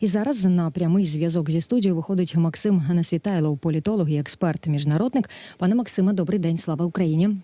І зараз на прямий зв'язок зі студією виходить Максим Несвітайлов, політолог і експерт, міжнародник. Пане Максиме, добрий день, слава Україні.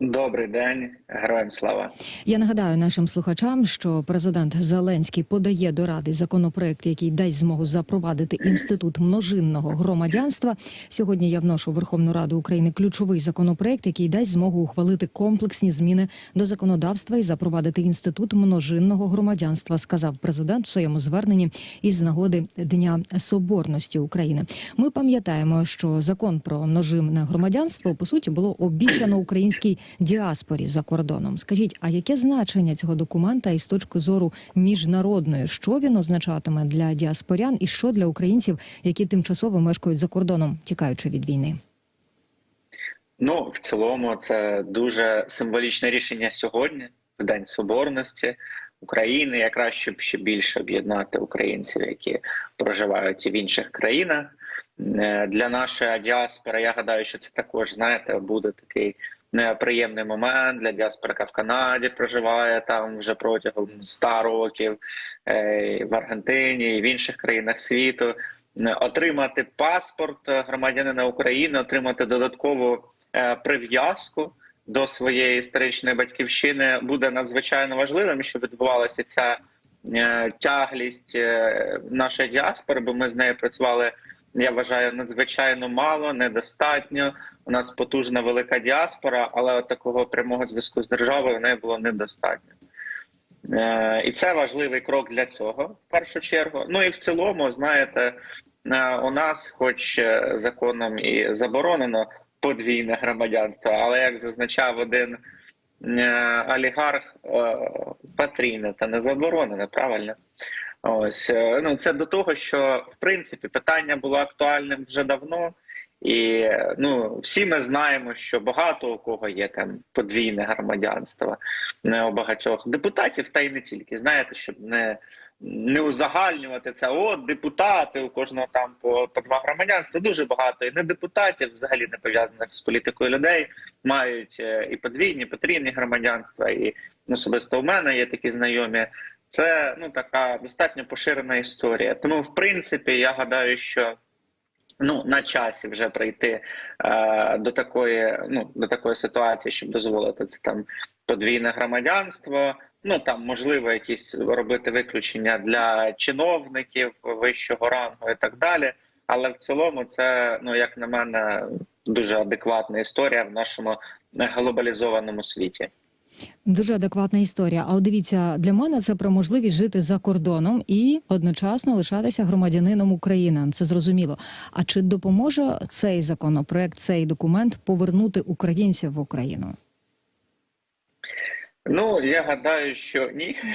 Добрий день, героям слава. Я нагадаю нашим слухачам, що президент Зеленський подає до ради законопроект, який дасть змогу запровадити інститут множинного громадянства. Сьогодні я вношу в Верховну Раду України ключовий законопроект, який дасть змогу ухвалити комплексні зміни до законодавства і запровадити інститут множинного громадянства, сказав президент у своєму зверненні із нагоди Дня Соборності України. Ми пам'ятаємо, що закон про множинне громадянство по суті було обіцяно українській діаспорі за кордоном. Скажіть, а яке значення цього документа із точки зору міжнародної? Що він означатиме для діаспорян і що для українців, які тимчасово мешкають за кордоном, тікаючи від війни? Ну, в цілому, це дуже символічне рішення сьогодні, в День Соборності України, якраз щоб ще більше об'єднати українців, які проживають в інших країнах. Е, Для нашої діаспори, я гадаю, що це також знаєте, буде такий неприємний момент для діаспори, яка в Канаді проживає там вже протягом 100 років, е, в Аргентині і в інших країнах світу. Отримати паспорт громадянина України, отримати додаткову е, прив'язку до своєї історичної батьківщини буде надзвичайно важливим, щоб відбувалася ця е, тяглість нашої діаспори, бо ми з нею працювали. Я вважаю надзвичайно мало, недостатньо. У нас потужна велика діаспора, але такого прямого зв'язку з державою в неї було недостатньо. Е, І це важливий крок для цього, в першу чергу. Ну і в цілому, знаєте, е, у нас, хоч е, законом і заборонено подвійне громадянство, але як зазначав один олігарх, е, потрійне та не заборонене, правильно? Ось е, ну це до того, що в принципі питання було актуальним вже давно. І ну всі ми знаємо, що багато у кого є там подвійне громадянство, не у багатьох депутатів, та й не тільки знаєте, щоб не не узагальнювати це. От депутати у кожного там по, по два громадянства. Дуже багато і не депутатів, взагалі не пов'язаних з політикою людей, мають е, і подвійні, потрійні громадянства. І особисто у мене є такі знайомі. Це ну така достатньо поширена історія. Тому, в принципі, я гадаю, що ну на часі вже прийти е, до такої, ну до такої ситуації, щоб дозволити це там подвійне громадянство. Ну там можливо якісь робити виключення для чиновників вищого рангу і так далі. Але в цілому, це ну як на мене дуже адекватна історія в нашому глобалізованому світі. Дуже адекватна історія. А от дивіться, для мене це про можливість жити за кордоном і одночасно лишатися громадянином України. Це зрозуміло. А чи допоможе цей законопроект, цей документ повернути українців в Україну? Ну я гадаю, що ні.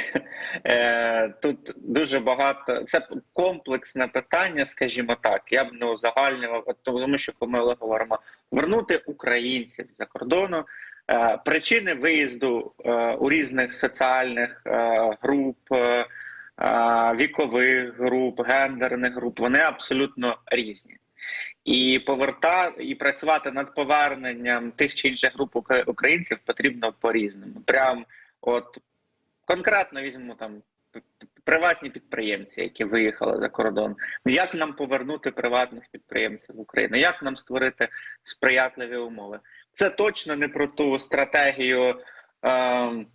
Е, Тут дуже багато це комплексне питання, скажімо так. Я б не узагальнював, тому що ми говоримо вернути українців за кордону. Е, Причини виїзду е, у різних соціальних е, груп, вікових груп, гендерних груп вони абсолютно різні. І поверта і працювати над поверненням тих чи інших груп українців потрібно по-різному. Прям от конкретно візьмемо там приватні підприємці, які виїхали за кордон. Як нам повернути приватних підприємців в Україну? Як нам створити сприятливі умови? Це точно не про ту стратегію. ем,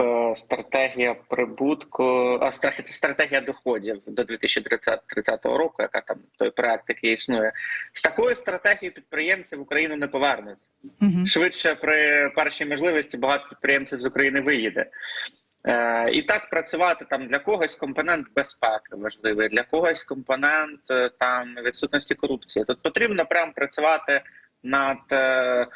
е, Стратегія прибутку, а стра- це стратегія доходів до 2030 року, яка там той проект, який існує. З такою стратегією підприємці в Україну не повернуть. Угу. Швидше при першій можливості багато підприємців з України виїде. Е, і так працювати там для когось компонент безпеки важливий, для когось компонент е, там відсутності корупції. Тут потрібно прям працювати над, е,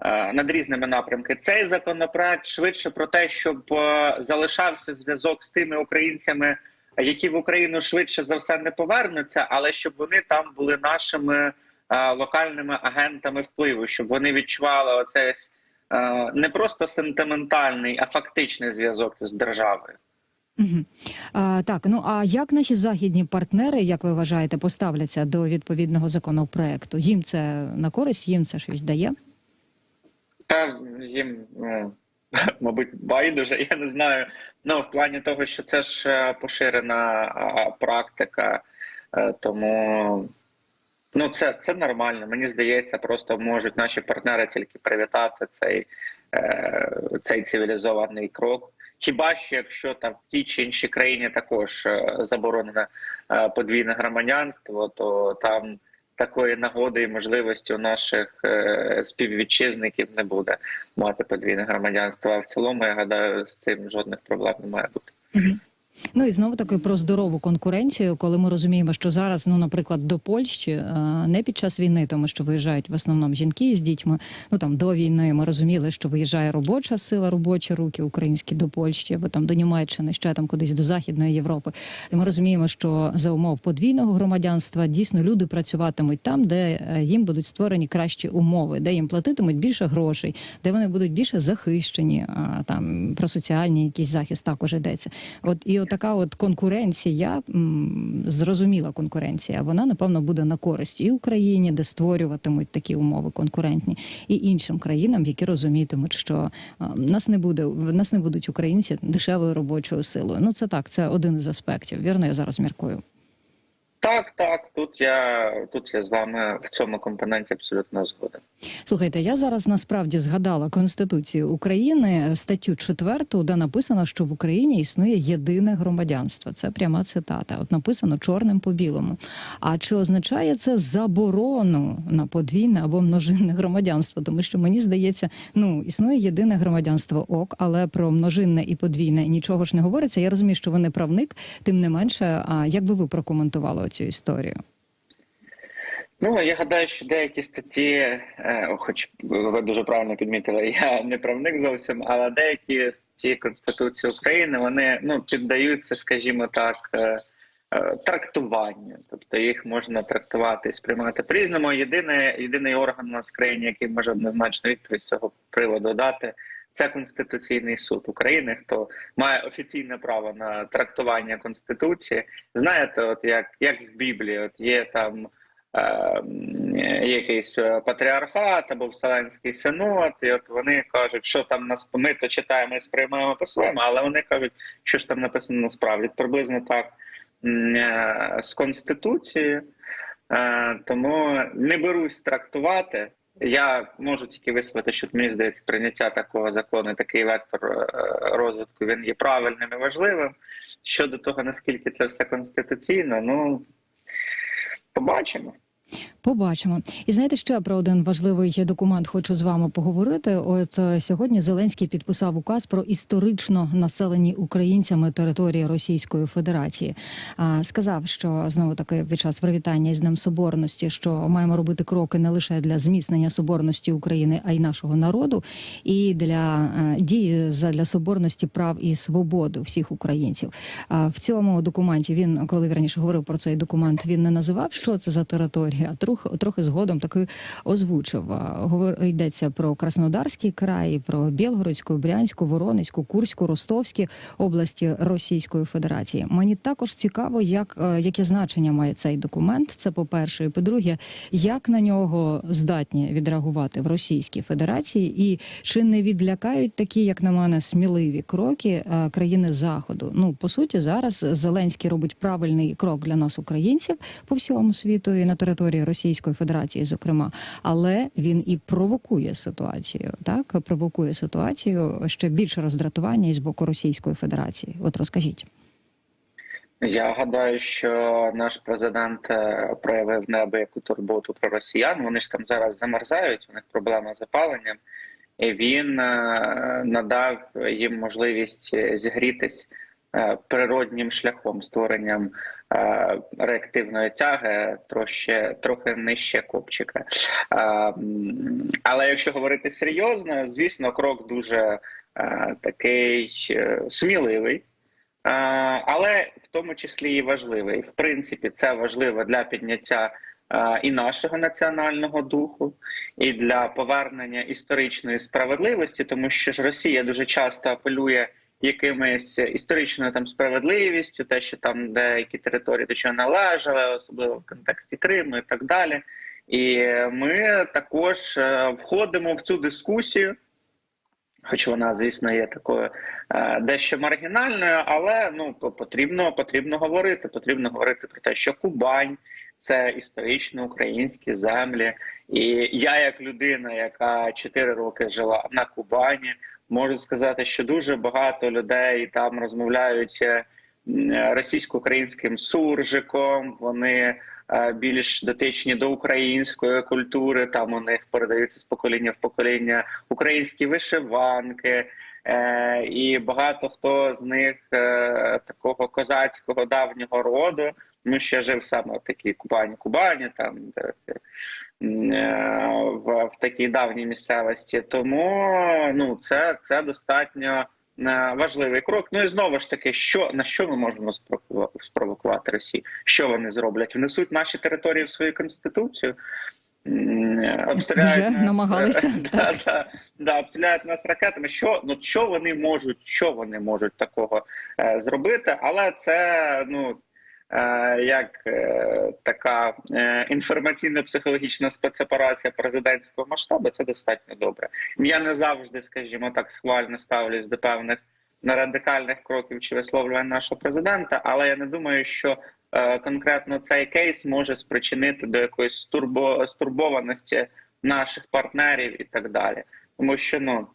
е, над різними напрямками. Цей законопроект швидше про те, щоб е, залишався зв'язок з тими українцями, які в Україну швидше за все не повернуться, але щоб вони там були нашими локальними агентами впливу, щоб вони відчували оцей не просто сентиментальний, а фактичний зв'язок з державою. Угу. А, так, ну а як наші західні партнери, як ви вважаєте, поставляться до відповідного законопроекту? Їм це на користь, їм це щось дає? Та їм ну, мабуть, байдуже. Я не знаю. Ну, в плані того, що це ж е, поширена практика, е, тому ну це, це нормально. Мені здається, просто можуть наші партнери тільки привітати цей, е, цей цивілізований крок. Хіба що якщо там в тій чи іншій країні також заборонено е, подвійне громадянство, то там такої нагоди і можливості у наших е, співвітчизників не буде мати подвійне громадянство. А в цілому я гадаю, з цим жодних проблем не має бути. Ну і знову таки про здорову конкуренцію, коли ми розуміємо, що зараз, ну, наприклад, до Польщі е, не під час війни, тому що виїжджають в основному жінки з дітьми. Ну там до війни ми розуміли, що виїжджає робоча сила, робочі руки українські до Польщі, або там до Німеччини, ще там кудись до Західної Європи. І ми розуміємо, що за умов подвійного громадянства дійсно люди працюватимуть там, де е, їм будуть створені кращі умови, де їм платитимуть більше грошей, де вони будуть більше захищені. Там про соціальний якийсь захист також йдеться. От і отака от конкуренція, зрозуміла конкуренція, вона напевно буде на користь і Україні, де створюватимуть такі умови конкурентні, і іншим країнам, які розумітимуть, що нас не буде в нас не будуть українці дешевою робочою силою. Ну це так, це один із аспектів. Вірно, я зараз міркую. Так, так, тут я тут я з вами в цьому компоненті абсолютно згоден. Слухайте, я зараз насправді згадала Конституцію України статтю 4, де написано, що в Україні існує єдине громадянство. Це пряма цитата. От написано чорним по білому. А чи означає це заборону на подвійне або множинне громадянство? Тому що мені здається, ну існує єдине громадянство ок, але про множинне і подвійне нічого ж не говориться. Я розумію, що ви не правник, тим не менше. А як би ви прокоментували цю історію? Ну я гадаю, що деякі статті, е, хоч ви дуже правильно підмітили, я не правник зовсім, але деякі статті Конституції України вони ну піддаються, скажімо так, е, е, трактуванню. Тобто їх можна трактувати і сприймати по різному. Єдине, єдиний орган у нас в країні, який може однозначно відповідь з цього приводу дати. Це Конституційний суд України, хто має офіційне право на трактування конституції. Знаєте, от як як в Біблії, от є там е, якийсь патріархат або Вселенський синод, і от вони кажуть, що там нас ми то читаємо і сприймаємо по-своєму, але вони кажуть, що ж там написано насправді. Приблизно так е, з Конституцією. Е, тому не берусь трактувати. Я можу тільки висловити, що мені здається, прийняття такого закону, такий вектор е, розвитку він є правильним і важливим. Щодо того, наскільки це все конституційно, ну побачимо. Побачимо. І знаєте, ще про один важливий документ хочу з вами поговорити. От е, сьогодні Зеленський підписав указ про історично населені українцями території Російської Федерації. А, сказав, що знову таки під час привітання з Днем Соборності, що маємо робити кроки не лише для зміцнення соборності України, а й нашого народу, і для е, дії для соборності прав і свободу всіх українців. А в цьому документі він, коли вірніше говорив про цей документ, він не називав, що це за територія, трохи трохи згодом таки озвучив. Йдеться про Краснодарський край, про Білгородську, Брянську, Воронезьку, Курську, Ростовські області Російської Федерації. Мені також цікаво, як е, яке значення має цей документ. Це по перше, і по-друге, як на нього здатні відреагувати в Російській Федерації, і чи не відлякають такі, як на мене, сміливі кроки е, країни Заходу? Ну по суті, зараз Зеленський робить правильний крок для нас, українців, по всьому світу і на території Російської Федерації, зокрема, але він і провокує ситуацію. Так провокує ситуацію ще більше роздратування із боку Російської Федерації. От розкажіть. Я гадаю, що наш президент е, проявив неабияку турботу про росіян. Вони ж там зараз замерзають. У них проблема з запаленням, і він е, надав їм можливість зігрітись е, природнім шляхом створенням реактивної тяги трохи, трохи нижче копчика. Але якщо говорити серйозно, звісно, крок дуже такий сміливий. Але в тому числі і важливий. В принципі, це важливо для підняття і нашого національного духу, і для повернення історичної справедливості, тому що ж Росія дуже часто апелює якимись історичною там справедливістю, те, що там деякі території до чого належали, особливо в контексті Криму і так далі. І ми також е, входимо в цю дискусію. Хоч вона, звісно, є такою е, дещо маргінальною, але ну потрібно потрібно говорити. Потрібно говорити про те, що Кубань це історично українські землі, і я, як людина, яка 4 роки жила на Кубані, можу сказати, що дуже багато людей там розмовляють е, російсько-українським суржиком. Вони е, більш дотичні до української культури. Там у них передаються з покоління в покоління українські вишиванки. Е, і багато хто з них е, такого козацького давнього роду. Ну, ще жив саме в такій Кубані, Кубані, там де, е, в, в такій давній місцевості. Тому ну це, це достатньо е, важливий крок. Ну і знову ж таки, що на що ми можемо спровоку- спровокувати Росію? Що вони зроблять? Внесуть наші території в свою конституцію. Обстріляють Вже нас, намагалися, да, да, да, обстріляють нас ракетами. Що ну що вони можуть, що вони можуть такого е, зробити? Але це ну е, як е, така е, інформаційно-психологічна спецоперація президентського масштабу, це достатньо добре. Я не завжди, скажімо так, схвально ставлюсь до певних радикальних кроків чи висловлювань нашого президента, але я не думаю, що е, конкретно цей кейс може спричинити до якоїсь стурбо стурбованості наших партнерів і так далі, тому що ну.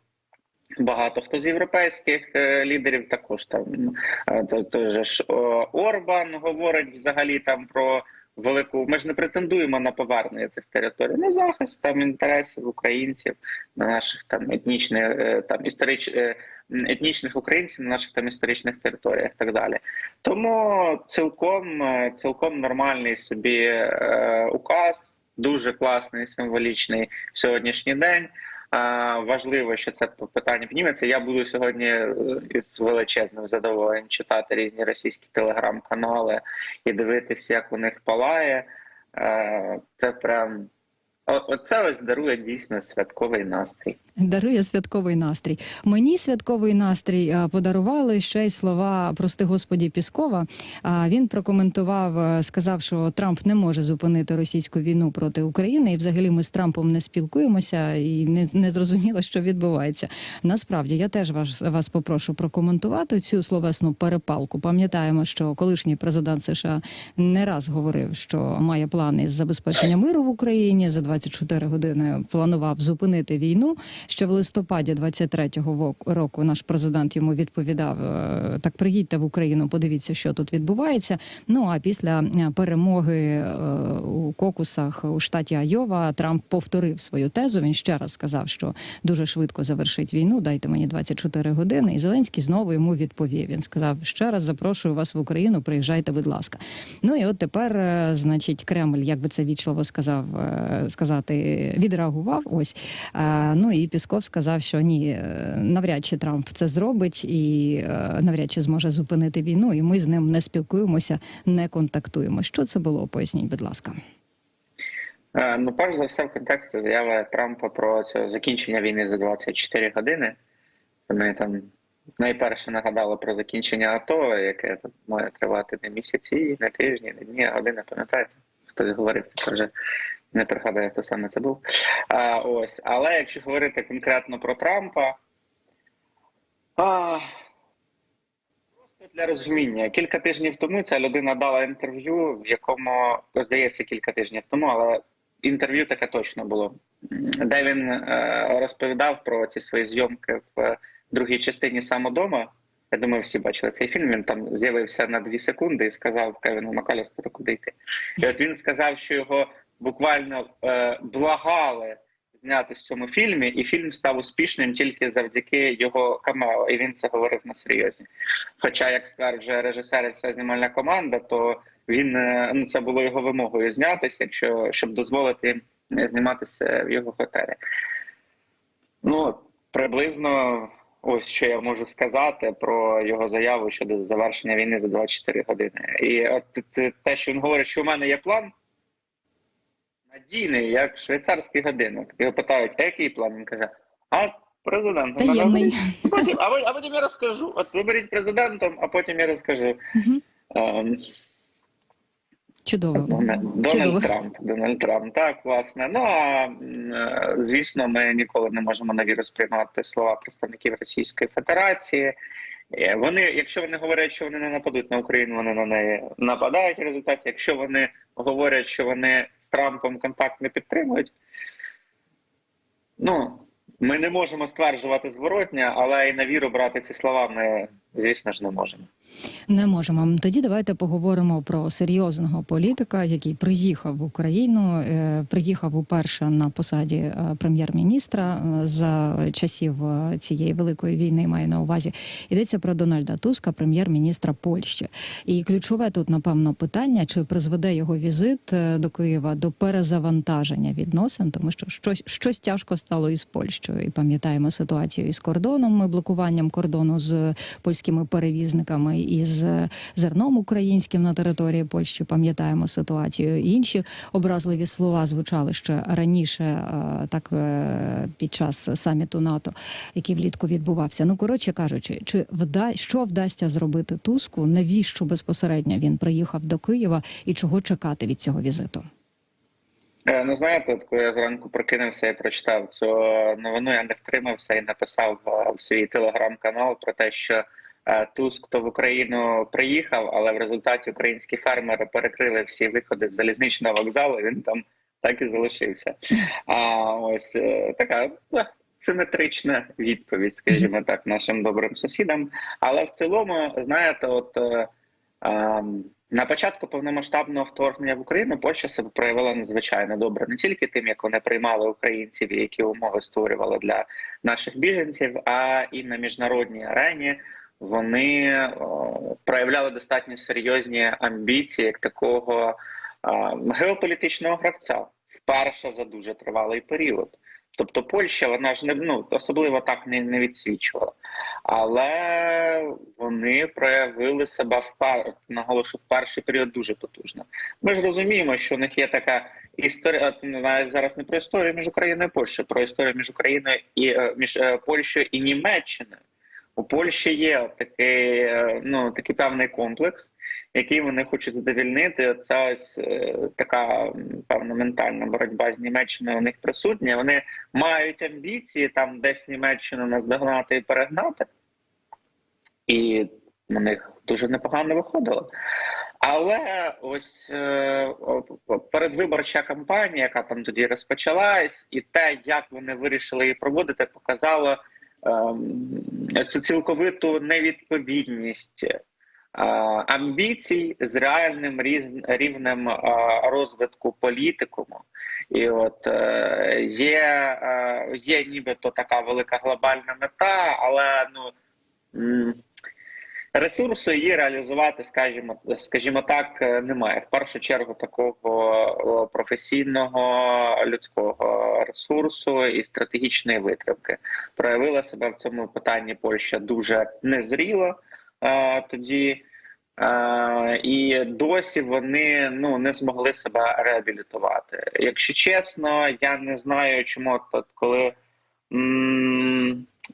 Багато хто з європейських е, лідерів також там е, то, то же ж Орбан говорить взагалі там про велику. Ми ж не претендуємо на повернення цих територій, на захист там інтересів українців, на наших там етнічних е, там історич е, етнічних українців на наших там історичних територіях, і так далі. Тому цілком цілком нормальний собі указ, дуже класний, символічний сьогоднішній день. Важливо, що це питання підніметься. Я буду сьогодні з величезним задоволенням читати різні російські телеграм-канали і дивитися, як у них палає. Е, Це прям оце ось дарує дійсно святковий настрій. Дарує святковий настрій. Мені святковий настрій подарували ще й слова прости господі Піскова. А він прокоментував, е, сказав, що Трамп не може зупинити російську війну проти України, і взагалі ми з Трампом не спілкуємося, і не, не зрозуміло, що відбувається. Насправді я теж вас, вас попрошу прокоментувати цю словесну перепалку. Пам'ятаємо, що колишній президент США не раз говорив, що має плани з забезпечення миру в Україні за 24 години. Планував зупинити війну. Ще в листопаді 23-го вок- року наш президент йому відповідав: е, так приїдьте в Україну, подивіться, що тут відбувається. Ну а після е, перемоги е, у кокусах у штаті Айова Трамп повторив свою тезу. Він ще раз сказав, що дуже швидко завершить війну. Дайте мені 24 години. І Зеленський знову йому відповів. Він сказав: ще раз запрошую вас в Україну. Приїжджайте, будь ласка. Ну і от тепер, значить, Кремль, як би це вічливо сказав, е, сказати, відреагував. Ось ну і Пісков сказав, що ні, е, навряд чи Трамп це зробить і е, навряд чи зможе зупинити війну. І ми з ним не спілкуємося, не контактуємо. Що це було? Поясніть, будь ласка. Е, Ну, перш за все, в контексті заяви Трампа про це закінчення війни за 24 години. Вони там найперше нагадали про закінчення АТО, яке має тривати не місяці, не тижні, не дні, а години, пам'ятаєте? Хтось говорив, це вже не пригадаю, хто саме це був. А, ось. Але якщо говорити конкретно про Трампа, а, просто для розуміння, кілька тижнів тому ця людина дала інтерв'ю, в якому, здається, кілька тижнів тому, але інтерв'ю таке точно було, де він е, розповідав про ці свої зйомки в другій частині самодома. Я думаю, всі бачили цей фільм. Він там з'явився на дві секунди і сказав Кевіну Макалістеру, куди йти. І от він сказав, що його буквально е, благали зняти в цьому фільмі, і фільм став успішним тільки завдяки його камео. І він це говорив на серйозні. Хоча, як стверджує режисер і вся знімальна команда, то він е, ну це було його вимогою знятися, якщо щоб дозволити е, зніматися в його готелі. Ну приблизно. Ось що я можу сказати про його заяву щодо завершення війни за 24 години. І от те- те, що він говорить, що у мене є план надійний, як швейцарський годинник. Його питають, який план? Він каже: А президент, Таємний. Потім, а, а потім я розкажу. От виберіть президентом, а потім я розкажу. Ем, Чудово. Дональд Чудово. Трамп. Дональд Трамп, так, власне. Ну а е, звісно, ми ніколи не можемо на віру сприймати слова представників Російської Федерації. Е, Вони, якщо вони говорять, що вони не нападуть на Україну, вони на неї нападають. В результаті, якщо вони говорять, що вони з Трампом контакт не підтримують, ну ми не можемо стверджувати зворотня, але і на віру брати ці слова ми, звісно ж, не можемо. Не можемо. Тоді давайте поговоримо про серйозного політика, який приїхав в Україну. е, Приїхав уперше на посаді е, прем'єр-міністра е, за часів цієї великої війни. Маю на увазі. Йдеться про Дональда Туска, прем'єр-міністра Польщі. І ключове тут, напевно, питання: чи призведе його візит до Києва до перезавантаження відносин, тому що щось щось тяжко стало із Польщею. І пам'ятаємо ситуацію із кордоном, блокуванням кордону з польськими перевізниками і з зерном українським на території Польщі. Пам'ятаємо ситуацію. Інші образливі слова звучали ще раніше, е, так е, під час саміту НАТО, який влітку відбувався. Ну коротше кажучи, чи вда що вдасться зробити Туску? Навіщо безпосередньо він приїхав до Києва і чого чекати від цього візиту? Е, Ну, знаєте, от коли я зранку прокинувся і прочитав цю новину, я не втримався і написав е, в свій телеграм-канал про те, що е, Туск то в Україну приїхав, але в результаті українські фермери перекрили всі виходи з залізничного вокзалу. Він там так і залишився. А ось е, така ну, симетрична відповідь, скажімо так, нашим добрим сусідам. Але в цілому, знаєте, от. е, ем, на початку повномасштабного вторгнення в Україну Польща себе проявила надзвичайно добре, не тільки тим, як вони приймали українців, які умови створювали для наших біженців, а і на міжнародній арені вони проявляли достатньо серйозні амбіції як такого геополітичного гравця вперше за дуже тривалий період. Тобто Польща, вона ж не ну особливо так не, не відсвічувала, але вони проявили себе в пер... наголошу в перший період дуже потужно. Ми ж розуміємо, що у них є така історія. ну, навіть зараз не про історію між Україною і Польщею, про історію між Україною і е, між е, Польщею і Німеччиною. У Польщі є такий, е, ну такий певний комплекс, який вони хочуть задовільнити. Це ось е, така певна ментальна боротьба з Німеччиною у них присутня. Вони мають амбіції там десь Німеччину наздогнати і перегнати, і у них дуже непогано виходило. Але ось е, передвиборча кампанія, яка там тоді розпочалась, і те, як вони вирішили її проводити, показало ем, цю цілковиту невідповідність е, амбіцій з реальним рівнем е, розвитку політикуму. І от е, є, є нібито така велика глобальна мета, але ну. Ресурсу її реалізувати, скажімо, скажімо так, е, немає. В першу чергу такого професійного людського ресурсу і стратегічної витримки проявила себе в цьому питанні Польща дуже незріло е, тоді. Е, і досі вони ну не змогли себе реабілітувати. Якщо чесно, я не знаю, чому от, коли м, е,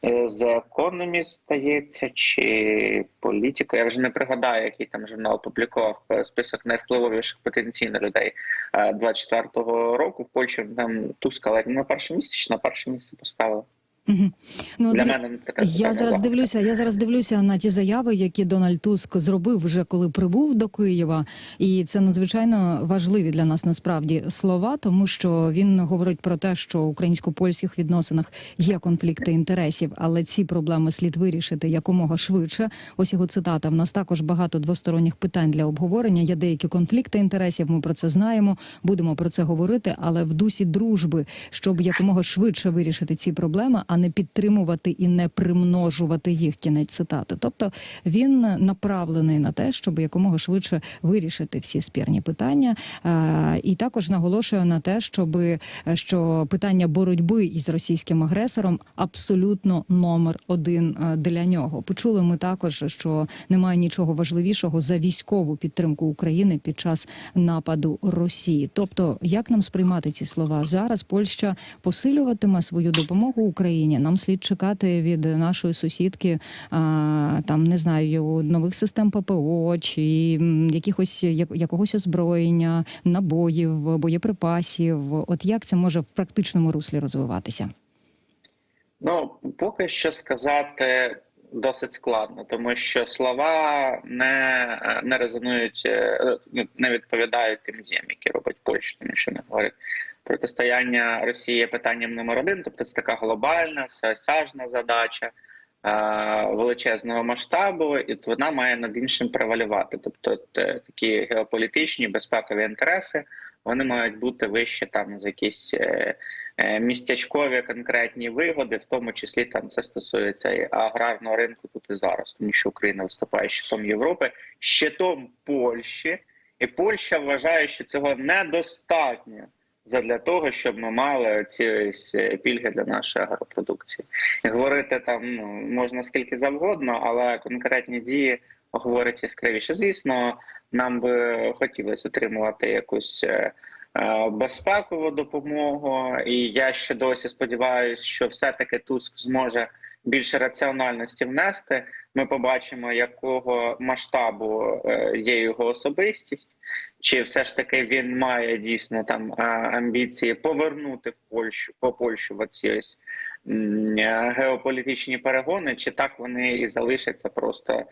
The Economist, стається чи політика. Я вже не пригадаю, який там журнал опублікував е, список найвпливовіших потенційно людей е, 24-го року. В Польщі там Туска ледь на перше місце чи на перше місце поставили. Угу. Ну, Для мене така Я зараз багато. дивлюся. Я зараз дивлюся на ті заяви, які Дональд Туск зробив вже коли прибув до Києва, і це надзвичайно важливі для нас насправді слова, тому що він говорить про те, що в українсько-польських відносинах є конфлікти інтересів, але ці проблеми слід вирішити якомога швидше. Ось його цитата. В нас також багато двосторонніх питань для обговорення. Є деякі конфлікти інтересів. Ми про це знаємо. Будемо про це говорити, але в дусі дружби, щоб якомога швидше вирішити ці проблеми, а не підтримувати і не примножувати їх. Кінець цитати. Тобто він направлений на те, щоб якомога швидше вирішити всі спірні питання, Е, і також наголошує на те, щоб е, що питання боротьби із російським агресором абсолютно номер один е, для нього. Почули ми також, що немає нічого важливішого за військову підтримку України під час нападу Росії. Тобто, як нам сприймати ці слова зараз? Польща посилюватиме свою допомогу Україні. Україні? Нам слід чекати від нашої сусідки там не знаю нових систем ППО чи якихось як- якогось озброєння, набоїв, боєприпасів. От як це може в практичному руслі розвиватися? Ну, поки що сказати досить складно, тому що слова не, не резонують, е, ну, не відповідають тим діям, які робить Польща, тому що не говорить. Протистояння Росії є питанням номер один, тобто це така глобальна, всеосяжна задача е, величезного масштабу, і вона має над іншим превалювати. Тобто такі геополітичні безпекові інтереси вони мають бути вище там за якісь е, е, містячкові конкретні вигоди, в тому числі там це стосується і аграрного ринку тут і зараз, тому що Україна виступає щитом Європи, щитом Польщі, і Польща вважає, що цього недостатньо. Задля того, щоб ми мали ці е, пільги для нашої агропродукції, говорити там ну, можна скільки завгодно, але конкретні дії говорять яскравіше. Звісно, нам би хотілося отримувати якусь е, е, безпекову допомогу, і я ще досі сподіваюся, що все-таки Туск зможе більше раціональності внести. Ми побачимо, якого масштабу е, є його особистість, чи все ж таки він має дійсно там е, амбіції повернути в Польщу по Польщу в оці ось е, геополітичні перегони, чи так вони і залишаться просто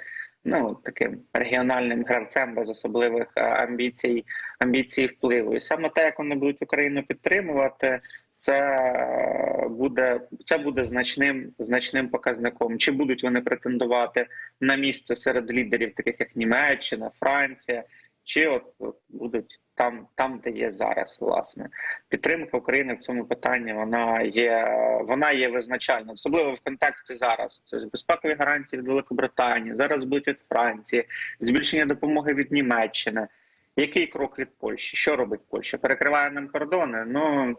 ну таким регіональним гравцем без особливих амбіцій, амбіцій впливу. І саме те, як вони будуть Україну підтримувати, це буде це буде значним значним показником. Чи будуть вони претендувати на місце серед лідерів, таких як Німеччина, Франція, чи от, от будуть там, там, де є зараз, власне, підтримка України в цьому питанні вона є вона є визначальною, особливо в контексті зараз. Тобто безпекові гарантії від Великобританії, зараз будуть від Франції, збільшення допомоги від Німеччини. Який крок від Польщі? Що робить Польща? Перекриває нам кордони? Ну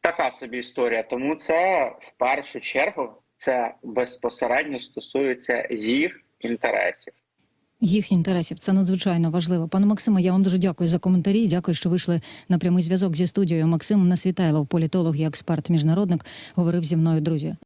така собі історія. Тому це в першу чергу це безпосередньо стосується їх інтересів. Їх інтересів це надзвичайно важливо. Пане Максиме, я вам дуже дякую за коментарі. Дякую, що вийшли на прямий зв'язок зі студією. Максим Насвітайлов, політолог і експерт міжнародник, говорив зі мною, друзі.